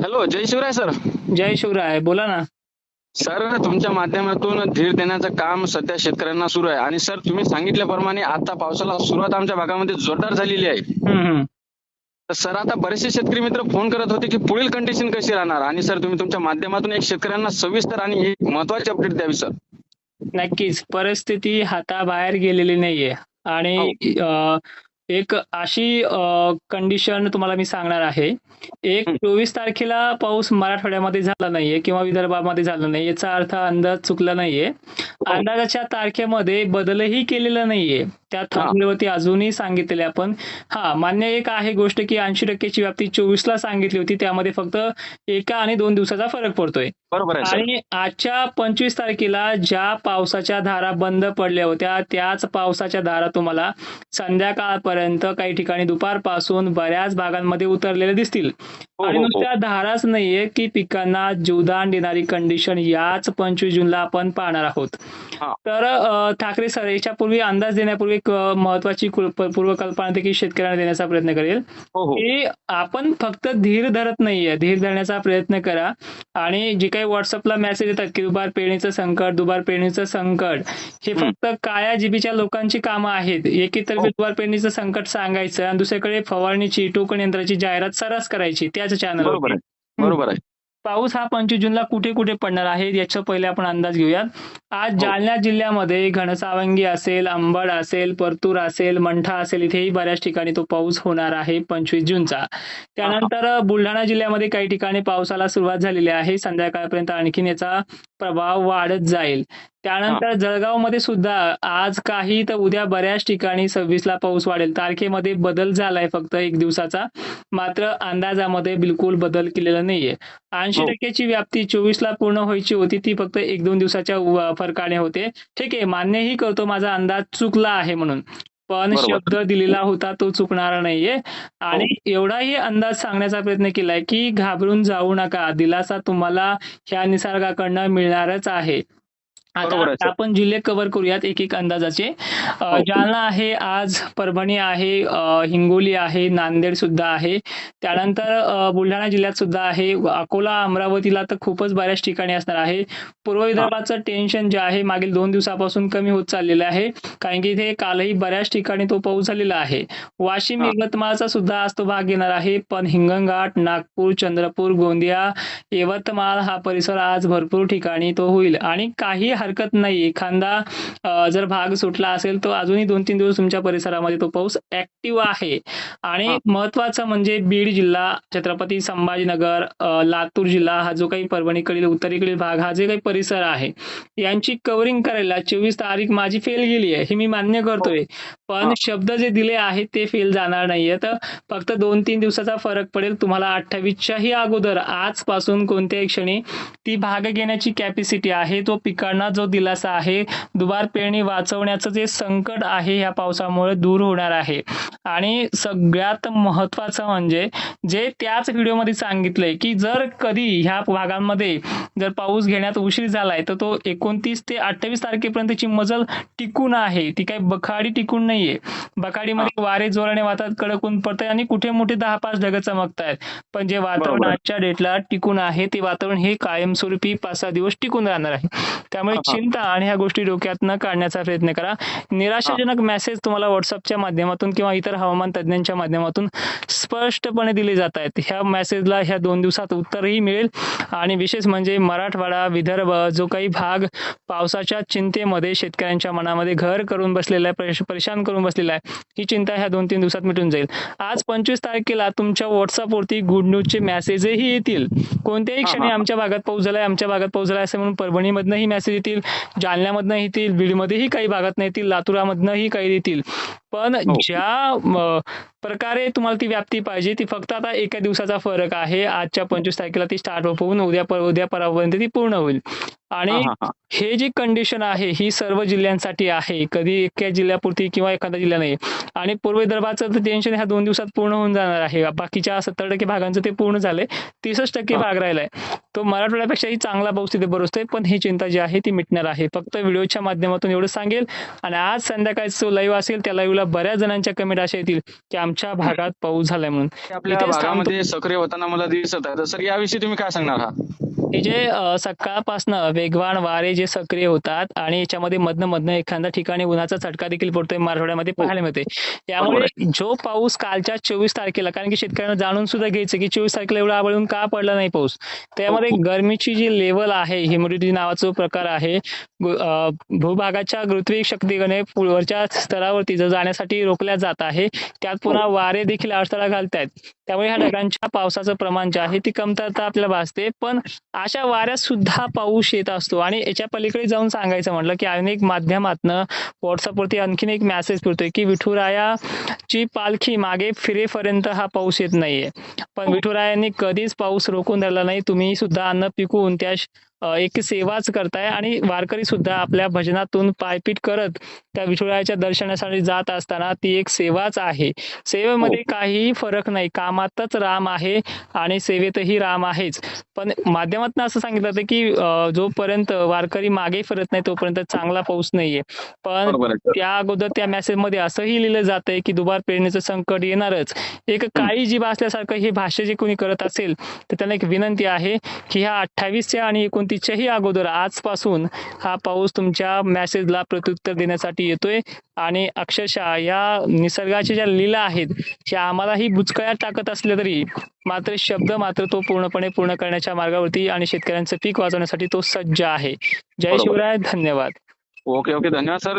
Hello जय Shivray sir जय शिवराय बोला ना. सर तुमच्या माध्यमातून धीर देण्याचं काम सध्या शेतकऱ्यांना सुरू आहे. आणि सर तुम्ही सांगितल्याप्रमाणे आता पावसाला सुरुवात आमच्या भागामध्ये जोरदार झालेली आहे. तर सर आता बरेचसे शेतकरी मित्र फोन करत होते की पुढील कंडिशन कशी राहणार? आणि सर तुम्ही तुमच्या माध्यमातून एक शेतकऱ्यांना सविस्तर आणि एक महत्वाची अपडेट द्यावी सर नक्कीच. परिस्थिती हाताबाहेर गेलेली नाहीये. आणि अ, एक अशी कंडिशन तुम्हाला मी सांगणार आहे. एक हं. चोवीस तारखेला पाऊस मराठवाड्यामध्ये झाला नाहीये किंवा विदर्भामध्ये झाला नाही याचा अर्थ अंदाज चुकला नाहीये. अंदाजाच्या तारखेमध्ये बदलही केलेला नाहीये. त्या फॉर्म्युलेवरती अजूनही सांगितलेले आपण. हा मान्य एक आहे गोष्ट की ऐंशी टक्क्याची व्याप्ती चोवीस ला सांगितली होती. त्यामध्ये फक्त एका आणि दोन दिवसाचा फरक पडतोय. बरोबर आणि आजच्या पंचवीस तारखेला ज्या पावसाच्या धारा बंद पडल्या होत्या त्याच पावसाच्या धारा तुम्हाला संध्याकाळपर्यंत काही ठिकाणी दुपारपासून बऱ्याच भागांमध्ये उतरलेल्या दिसतील. आणि हो, हो. नुसत्या धाराच नाहीये की पिकांना जीवदान देणारी कंडिशन याच पंचवीस जूनला आपण पाहणार आहोत हा. तर ठाकरे सर याच्यापूर्वी अंदाज देण्यापूर्वी एक महत्वाची कुल- पूर्वकल्पना देखील शेतकऱ्यांना देण्याचा प्रयत्न करेल हो हो की आपण फक्त धीर धरत नाहीये धीर धरण्याचा प्रयत्न करा आणि जे काही व्हॉट्सअपला मेसेज येतात की दुबार पेरणीचं संकट दुबार पेरणीचं संकट हे. फक्त काळ्या जिबीच्या लोकांची कामं आहेत एकीतर्फे हो. दुबार पेरणीचं संकट सांगायचं आणि दुसरीकडे फवारणीची टोकन यंत्राची जाहिरात सरस करायची त्याच चॅनल बरोबर आहे. बरोबर आहे. पाऊस हा पंचवीस जूनला कुठे कुठे पडणार आहे याचा पहिले आपण अंदाज घेऊयात. आज हो. जालना जिल्ह्यामध्ये घनसावंगी असेल अंबड असेल परतूर असेल मंठा असेल इथेही बऱ्याच ठिकाणी तो पाऊस होणार आहे पंचवीस जूनचा. त्यानंतर बुलढाणा जिल्ह्यामध्ये काही ठिकाणी पावसाला सुरुवात झालेली आहे. संध्याकाळपर्यंत आणखीन याचा प्रभाव वाढत जाईल. त्यानंतर जळगावमध्ये सुद्धा आज काही तर उद्या बऱ्याच ठिकाणी सव्वीस ला पाऊस वाढेल. तारखेमध्ये बदल झालाय फक्त एक दिवसाचा. मात्र अंदाजामध्ये बिलकुल बदल केलेला नाहीये. ऐंशी हो. टक्क्याची व्याप्ती चोवीस ला पूर्ण व्हायची होती. ती फक्त एक दोन दिवसाच्या फरकाने होते. ठीक आहे मान्यही करतो माझा अंदाज चुकला आहे म्हणून. पण. शब्द दिलेला होता तो चुकणार नाहीये. आणि हो. एवढाही अंदाज सांगण्याचा प्रयत्न केलाय की घाबरून जाऊ नका. दिलासा तुम्हाला ह्या निसर्गाकडनं मिळणारच आहे, आता. आपण जिल्हे कव्हर करूयात एक एक अंदाजाचे. जालना आहे आज परभणी आहे हिंगोली आहे नांदेड सुद्धा आहे. त्यानंतर बुलढाणा जिल्ह्यात सुद्धा आहे. अकोला अमरावतीला तर खूपच बऱ्याच ठिकाणी असणार आहे. पूर्व विदर्भाचं टेन्शन जे आहे मागील दोन दिवसापासून कमी होत चाललेलं आहे. कारण की इथे कालही बऱ्याच ठिकाणी तो पाऊस झालेला आहे. वाशिम. यवतमाळचा सुद्धा आज तो भाग येणार आहे. पण हिंगणघाट नागपूर चंद्रपूर गोंदिया यवतमाळ हा परिसर आज भरपूर ठिकाणी तो होईल. आणि काही हरकत नाही. एखादा जर भाग सुटला असेल तर अजूनही दोन तीन दिवस तुमच्या परिसरामध्ये तो पाऊस ऍक्टिव्ह आहे. आणि. महत्वाचं म्हणजे बीड जिल्हा छत्रपती संभाजीनगर लातूर जिल्हा हा जो काही परभणीकडील उत्तरेकडील भाग हा जे काही परिसर आहे यांची कव्हरिंग करायला चोवीस तारीख माझी फेल गेली आहे हे मी मान्य करतोय. पण हा. शब्द जे दिले आहेत ते फेल जाणार नाहीये. तर फक्त दोन तीन दिवसाचा फरक पडेल तुम्हाला अठ्ठावीसच्याही अगोदर. आजपासून कोणत्याही क्षणी ती भाग घेण्याची कॅपॅसिटी आहे तो पिकांना जो दिलासा आहे दुबार पेरणी वाचवण्याचं जे संकट आहे ह्या पावसामुळे दूर होणार आहे आणि सगळ्यात महत्वाचं म्हणजे जे त्याच व्हिडिओमध्ये सांगितलंय की जर कधी ह्या भागांमध्ये जर पाऊस घेण्यात उशीर झालाय तर तो एकोणतीस ते अठ्ठावीस तारखेपर्यंतची मजल टिकून आहे ती काही बखाडी टिकून नाहीये बखाडीमध्ये वारे जोराने वाहतात कडक ऊन पडतंय आणि कुठे मोठे दहा पाच ढग चमकतायत पण जे वातावरण. आजच्या डेटला टिकून आहे ते वातावरण हे कायमस्वरूपी पाच सहा दिवस टिकून राहणार आहे त्यामुळे. चिंता आणि ह्या गोष्टी डोक्यात न काढण्याचा प्रयत्न करा. निराशाजनक मेसेज तुम्हाला व्हॉट्सअपच्या माध्यमातून किंवा इतर हवामान तज्ज्ञांच्या माध्यमातून स्पष्टपणे दिले जात आहेत. ह्या मेसेजला ह्या दोन दिवसात उत्तरही मिळेल. आणि विशेष म्हणजे मराठवाडा विदर्भ जो काही भाग पावसाच्या चिंतेमध्ये शेतकऱ्यांच्या मनामध्ये घर करून बसलेला आहे परेश- परेशान करून बसलेला आहे ही चिंता ह्या दोन तीन दिवसात मिटून जाईल. आज पंचवीस तारखेला तुमच्या व्हॉट्सअपवरती गुड न्यूजचे मेसेजही येतील. कोणत्याही क्षणी. आमच्या भागात पाऊस झालाय आमच्या भागात पाऊस झालाय असं म्हणून परभणीमधनंही मेसेज येतील. जालन्यामधनं येतील बीडमध्येही काही भागात नाही येतील लातुरामधनंही काही येतील. पण हो. ज्या प्रकारे तुम्हाला ती व्याप्ती पाहिजे ती फक्त आता एका दिवसाचा फरक आहे. आजच्या पंचवीस तारखेला ती स्टार्ट होऊन उद्या पर- उद्या परवापर्यंत ती पूर्ण होईल. आणि हा, जी कंडिशन आहे ही सर्व जिल्ह्यांसाठी आहे. कधी एका जिल्ह्यापुरती किंवा एखादा जिल्हा नाही. आणि पूर्व विदर्भाचं तर टेन्शन ह्या दोन दिवसात पूर्ण होऊन जाणार आहे. बाकीच्या सत्तर टक्के भागांचं ते पूर्ण झालंय. तीसच टक्के. भाग राहिलाय. तो मराठवाड्यापेक्षाही चांगला पाऊस तिथे बरसतोय पण ही चिंता जी आहे ती मिटणार आहे. फक्त व्हिडिओच्या माध्यमातून एवढं सांगेल. आणि आज संध्याकाळचा जो लाईव्ह असेल त्या लाईव्हला व्हिडिओला बऱ्याच जणांच्या कमेंट अशा येतील की आमच्या भागात पाऊस झालाय म्हणून. आपल्या. भागामध्ये सक्रिय होताना मला दिसत आहे. तर सर याविषयी तुम्ही काय सांगणार आहात? हे जे सकाळपासनं वेगवान वारे जे सक्रिय होतात आणि याच्यामध्ये मधनं मधनं एखाद्या ठिकाणी उन्हाचा चटका देखील पडतोय मराठवाड्यामध्ये पाहायला मिळते त्यामुळे जो पाऊस कालच्या चोवीस तारखेला कारण की शेतकऱ्यांना जाणून सुद्धा घ्यायचं की चोवीस तारखेला एवढा आबळून का पडला नाही पाऊस? त्यामध्ये गरमीची जी लेवल आहे ह्युमिडिटी नावाचा जो प्रकार आहे भूभागाच्या गुरुत्वीय शक्तीकडे वरच्या स्तरावरती जर जाण्यासाठी रोखल्या जात आहे. त्यात पुन्हा वारे देखील अडथळा घालतायत त्यामुळे ह्या ढगांच्या पावसाचं प्रमाण जे आहे ती कमतरता आपल्याला भासते. पण अशा वाऱ्यात सुद्धा पाऊस येत असतो. आणि याच्या पलीकडे जाऊन सांगायचं म्हटलं की अनेक माध्यमातनं व्हॉट्सअपवरती आणखीन एक मेसेज फिरतोय की विठुरायाची पालखी मागे फिरेपर्यंत हा पाऊस येत नाहीये. पण विठुरायांनी कधीच पाऊस रोखून धरला नाही. तुम्ही सुद्धा अन्न पिकवून त्या एक सेवाच करताय आणि वारकरी सुद्धा आपल्या भजनातून पायपीट करत त्या विठुरायाच्या दर्शनासाठी जात असताना ती एक सेवाच आहे. सेवेमध्ये काहीही फरक नाही. कामातच राम आहे आणि सेवेतही राम आहेच. पण माध्यमातून असं सांगितलं जातं की जोपर्यंत वारकरी मागे फिरत नाही तोपर्यंत चांगला पाऊस नाहीये. पण त्या अगोदर त्या मेसेजमध्ये असंही लिहिलं जातंय की दुबार पेरणीचं संकट येणारच. एक काळी जीभ असल्यासारखं हे भाष्य जे कोणी करत असेल तर त्यांना एक विनंती आहे की ह्या अठ्ठावीसच्या आणि एकोणतीसच्याही अगोदर आजपासून हा पाऊस तुमच्या मॅसेजला प्रत्युत्तर देण्यासाठी येतोय आणि अक्षरशः या निसर्गाच्या ज्या लीला आहेत त्या आम्हालाही बुचकळ्यात टाकत असल्या तरी मात्र शब्द मात्र तो पूर्णपणे पूर्ण करण्याच्या मार्गावरती आणि शेतकऱ्यांचं पीक वाचवण्यासाठी तो सज्ज आहे जय शिवराय धन्यवाद ओके ओके धन्यवाद सर